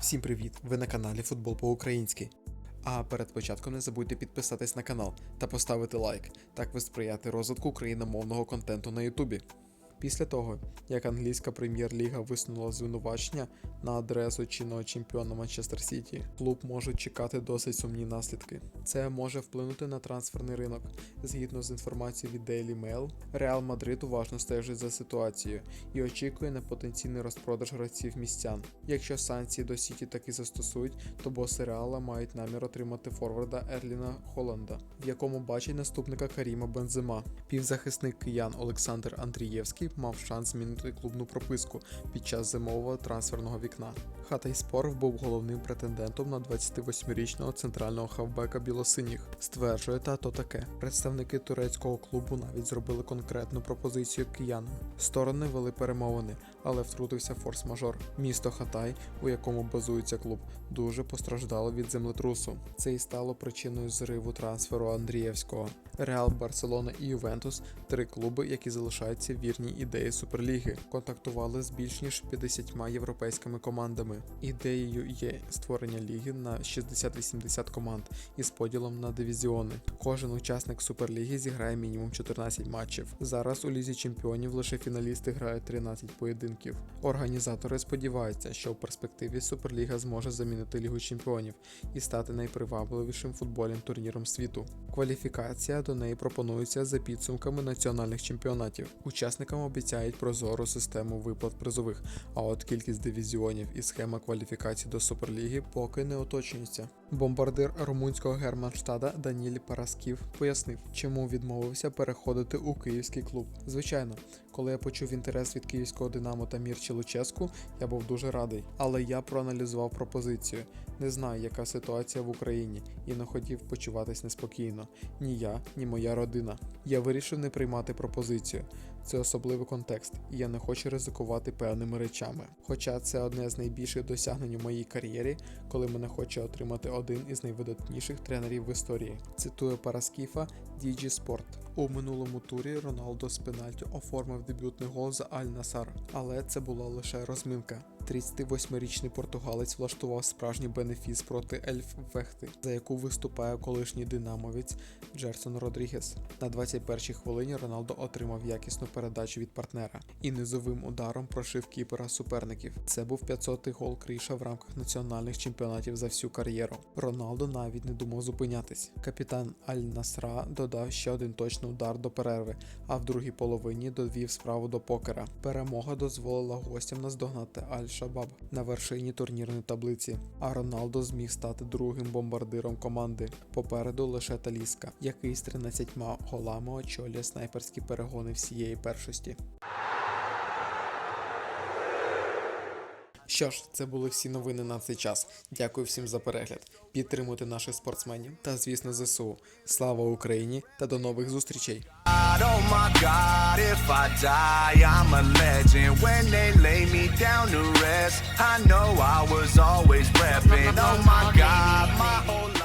Всім привіт! Ви на каналі Футбол по-українськи. А перед початком не забудьте підписатись на канал та поставити лайк. Так ви сприяти розвитку україномовного контенту на Ютубі. Після того, як англійська прем'єр-ліга висунула звинувачення на адресу чинного чемпіона Манчестер Сіті, клуб може чекати досить сумні наслідки. Це може вплинути на трансферний ринок. Згідно з інформацією від Daily Mail, Реал Мадрид уважно стежить за ситуацією і очікує на потенційний розпродаж гравців містян. Якщо санкції до Сіті таки застосують, то боси Реала мають намір отримати форварда Ерліна Холланда, в якому бачить наступника Каріма Бензема. Півзахисник киян Олександр Андрієвський мав шанс змінити клубну прописку під час зимового трансферного вікна. Хатайспор був головним претендентом на 28-річного центрального хавбека білосиніх. Стверджує та то таке. Представники турецького клубу навіть зробили конкретну пропозицію киянам. Сторони вели перемовини, але втрутився форс-мажор. Місто Хатай, у якому базується клуб, дуже постраждало від землетрусу. Це і стало причиною зриву трансферу Андрієвського. Реал, Барселона і Ювентус три клуби, які залишаються вірні ідеї Суперліги, контактували з більш ніж 50 європейськими командами. Ідеєю є створення ліги на 60-80 команд із поділом на дивізіони. Кожен учасник Суперліги зіграє мінімум 14 матчів. Зараз у лізі чемпіонів лише фіналісти грають 13 поєдинків. Організатори сподіваються, що в перспективі Суперліга зможе замінити Лігу чемпіонів і стати найпривабливішим футбольним турніром світу. Кваліфікація до неї пропонується за підсумками національних чемпіонатів. Учасникам обіцяють прозору систему виплат призових, а от кількість дивізіонів і схема кваліфікації до Суперліги поки не уточнюється. Бомбардир румунського Германштада Даніль Парасків пояснив, чому відмовився переходити у київський клуб. Звичайно, коли я почув інтерес від київського Динамо та Мірчі Луческу, я був дуже радий. Але я проаналізував пропозицію. Не знаю, яка ситуація в Україні, і не хотів почуватись неспокійно. Ні я, ні моя родина. Я вирішив не приймати пропозицію. Це особливий контекст, і я не хочу ризикувати певними речами. Хоча це одне з найбільших досягнень у моїй кар'єрі, коли мене хоче отримати один із найвидатніших тренерів в історії. Цитую Параскіфа DG Sport. У минулому турі Роналдо з пенальтю оформив дебютний гол за Аль Насар, але це була лише розминка. 38-річний португалець влаштував справжній бенефіс проти Ельф Вехти, за яку виступає колишній динамовець Джерсон Родрігес. На 21-й хвилині Роналдо отримав якісну передачу від партнера і низовим ударом прошив кіпера суперників. Це був 500-й гол Кріша в рамках національних чемпіонатів за всю кар'єру. Роналдо навіть не думав зупинятись. Капітан Аль Насра додав ще один точний удар до перерви, а в другій половині довів справу до покера. Перемога дозволила гостям наздогнати Аль Шабаб на вершині турнірної таблиці. А Роналдо зміг стати другим бомбардиром команди. Попереду лише Таліска, який з 13 голами очолює снайперські перегони всієї першості. Що ж, це були всі новини на цей час. Дякую всім за перегляд. Підтримуйте наших спортсменів та, звісно, ЗСУ. Слава Україні та до нових зустрічей! Oh I know I was. Oh my God, my whole.